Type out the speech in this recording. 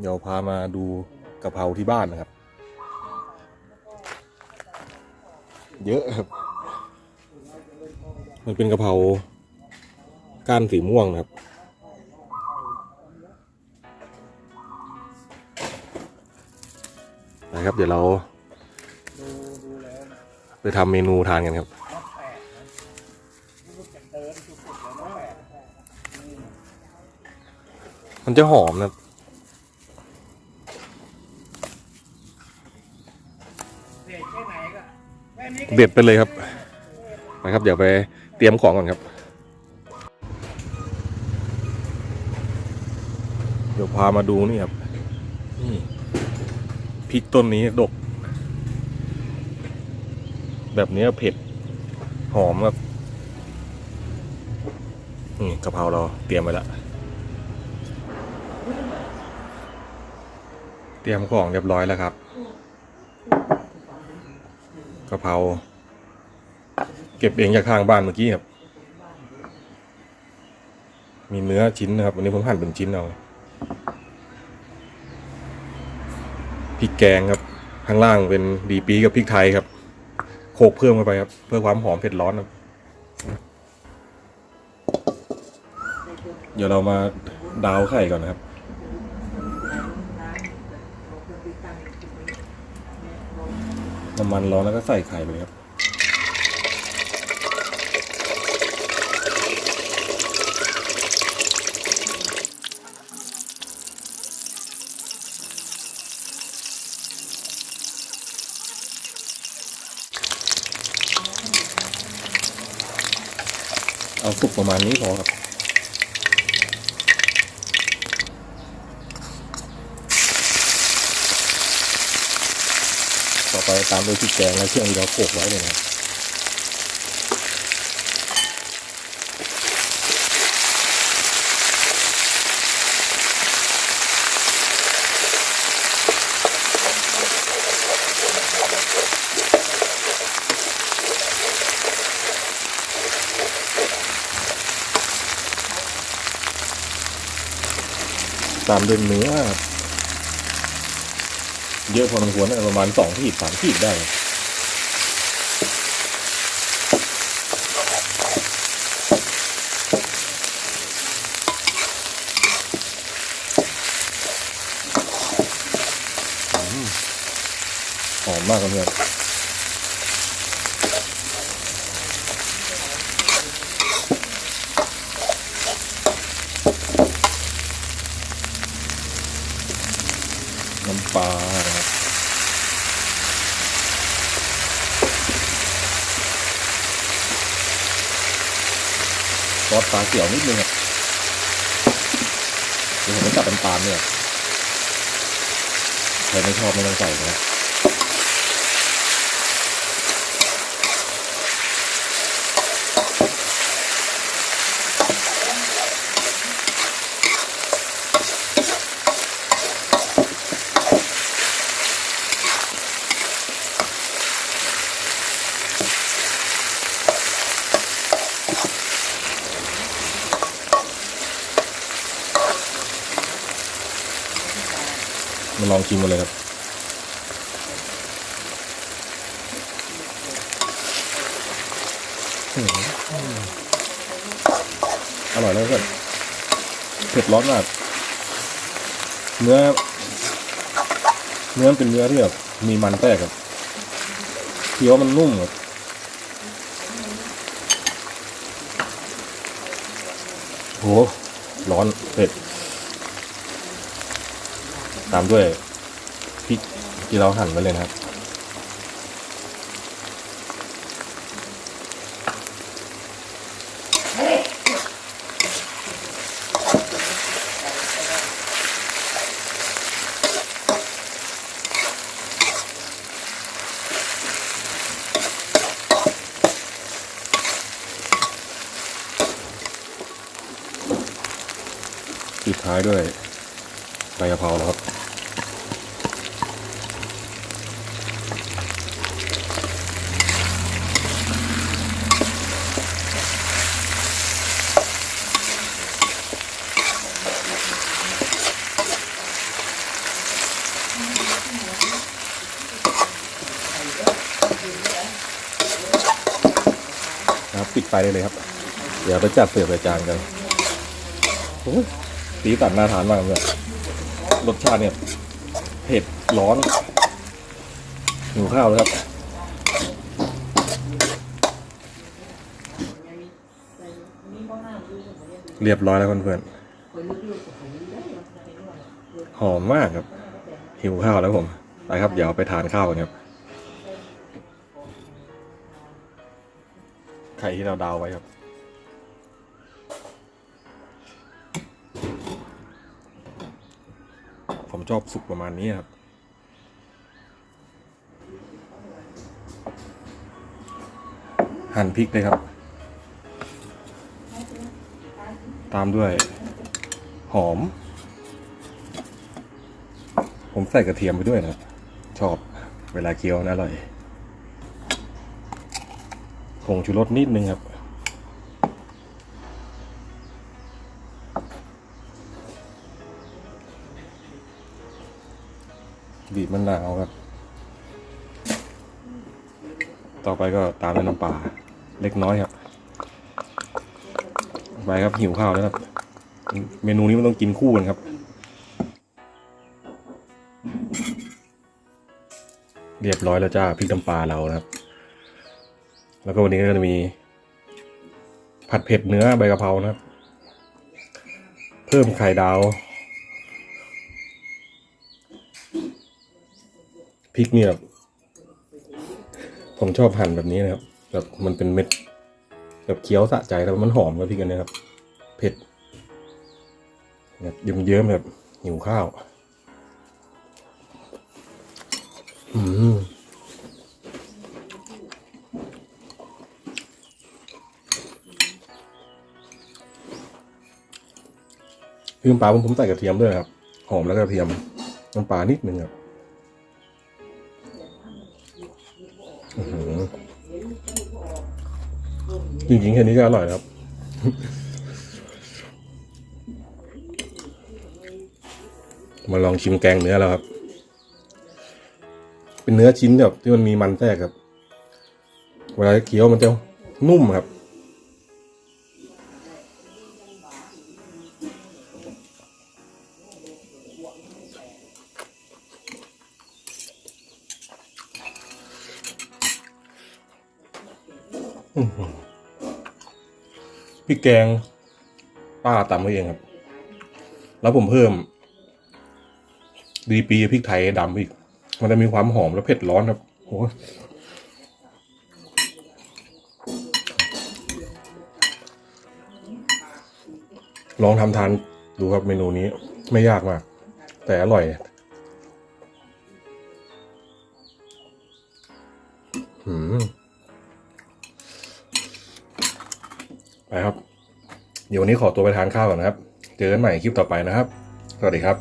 เดี๋ยวพามาดูกะเพราที่บ้านนะครับ เยอะครับ มันเป็นกะเพราก้านสีม่วงนะครับ นะครับ เดี๋ยวเรา ไปทำเมนูทานกันครับ มันจะหอมนะครับเด็ดไปเลยครับนะครับ เดี๋ยวไปเตรียมของก่อนครับ เดี๋ยวพามาดูนี่ครับนี่พริกต้นนี้ดก แบบนี้เผ็ด หอมครับนี่กะเพราเราเตรียมไว้แล้ว เตรียมของเรียบร้อยแล้วครับกะเพราเก็บเองจากข้างบ้านเมื่อกี้ครับ มีเนื้อชิ้นนะครับ วันนี้ผมหั่นเป็นชิ้นเอาพริกแกงครับ ข้างล่างเป็นดีปีกับพริกไทยครับ โขกเพิ่มเข้าไปครับ เพื่อความหอมเผ็ดร้อนครับ เดี๋ยวเรามาดาวไข่ก่อนนะครับ น้ำมันร้อนแล้วก็ใส่ไข่ไปครับ เอาสุกประมาณนี้พอครับ ต่อไปตามด้วยพริกแกงและเครื่องที่เราโขกไว้เลยนะตามด้วยเนื้อ เยอะพอสมควรนะประมาณสองขีดสามขีดได้หอมมากครับเพื่อนำปลานะครับ ซอสปลาเกี่ยวนิดนึงอะเดี๋ยวผมจะจับเป็นปลาเนี่ยใครไม่ชอบไม่ต้องใส่นะ มาลองชิมกันเลยครับอร่อยแล้วเพื่อนเผ็ดร้อนมากเนื้อ เนื้อเป็นเนื้อที่แบบมีมันแทรกครับเคี้ยวมันนุ่มครับโหร้อนเผ็ด ตามด้วยพริกที่เราหั่นไว้เลยนะครับ ปิดท้ายด้วยใบกะเพราแล้วครับ ติดไปได้เลยครับ เดี๋ยวไปจัดเสิร์ฟใส่จานกันสีสันน่าทานมากเลยรสชาติเนี่ยเผ็ดร้อนหิวข้าวแล้วครับเรียบร้อยแล้วเพื่อนๆหอมมากครับ หิวข้าวแล้วผม ไปครับ เดี๋ยวไปทานข้าวกันครับ ไข่ที่เราดาวไว้ครับ ผมชอบสุกประมาณนี้ครับหั่นพริกเลยครับ ตามด้วย หอม ผมใส่กระเทียมไปด้วยนะ ชอบเวลาเคี้ยวนะอร่อย ผงชูรสนิดนึงครับ บีบมะนาวครับ ต่อไปก็ตามด้วยน้ำปลาเล็กน้อยครับ ไปครับหิวข้าวแล้วครับ เมนูนี้มันต้องกินคู่กันครับ เรียบร้อยแล้วจ้าพริกน้ำปลาเรานะครับ แล้วก็วันนี้ก็จะมี ผัดเผ็ดเนื้อใบกะเพรานะครับ เพิ่มไข่ดาวพริกเนี่ยผมชอบหั่นแบบนี้นะครับ แบบมันเป็นเม็ด แบบเคี้ยวสะใจแล้วมันหอมกับพริกอันเนี้ยครับ เผ็ดแบบเยิ้มๆแบบหิวข้าว อืม พริกน้ำปลาผมผมใส่กระเทียมด้วยครับ หอมแล้วก็กระเทียม น้ำปลานิดนึงครับจริงๆแค่นี้ก็อร่อยครับมาลองชิมแกงเนื้อแล้วครับ เป็นเนื้อชิ้นแบบที่มันมีมันแทรกครับ เวลาเคี้ยวมันจะนุ่มครับ พริกแกงป้าตำไว้เองครับ แล้วผมเพิ่ม ดีปีพริกไทยดำอีก มันจะมีความหอมและเผ็ดร้อนครับโหลองทำทานดูครับเมนูนี้ไม่ยากมาก แต่อร่อยหืม ไปครับ เดี๋ยววันนี้ขอตัวไปทานข้าวก่อนนะครับ เจอกันใหม่คลิปต่อไปนะครับ สวัสดีครับ